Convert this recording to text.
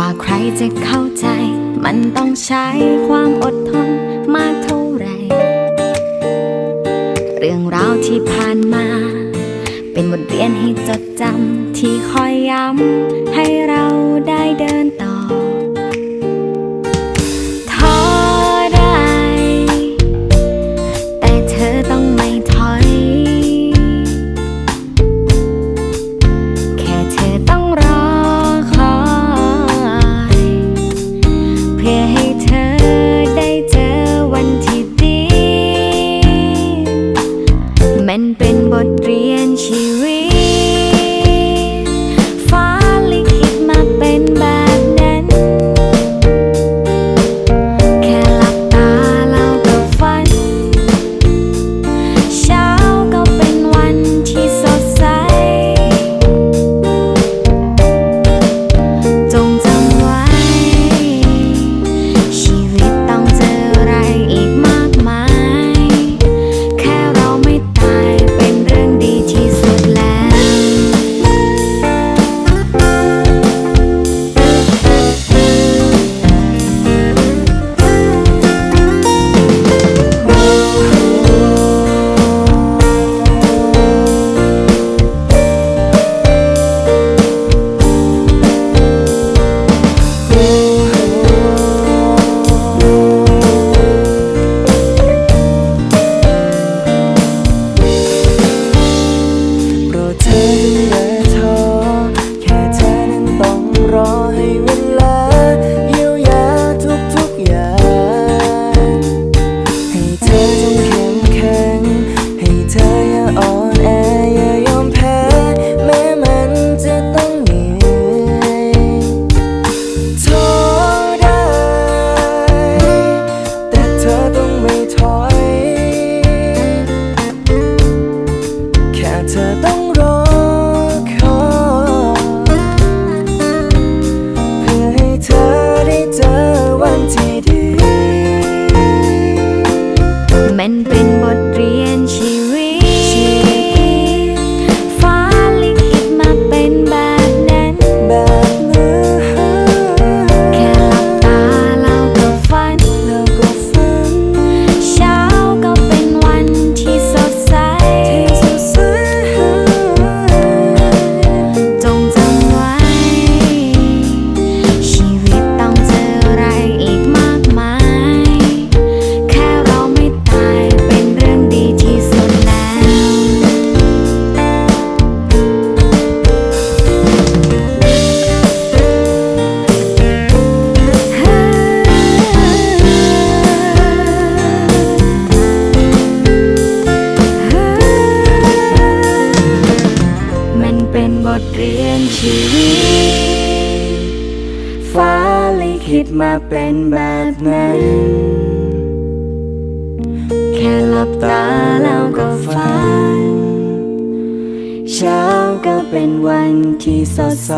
ว่าใครจะเข้าใจ มันต้องใช้ความอดทนมากเท่าไร เรื่องราวที่ผ่านมา เป็นบทเรียนให้จดจำที่คอยย้ำให้ มันเป็นบทเรียนชีวิต มันเป็นบทเรียนชีวิต ชีวิต ฟ้าลยคิดมาเป็นแบบนั้น แค่หลับตาแล้วก็ฝัน เช้าก็เป็นวันที่สดใส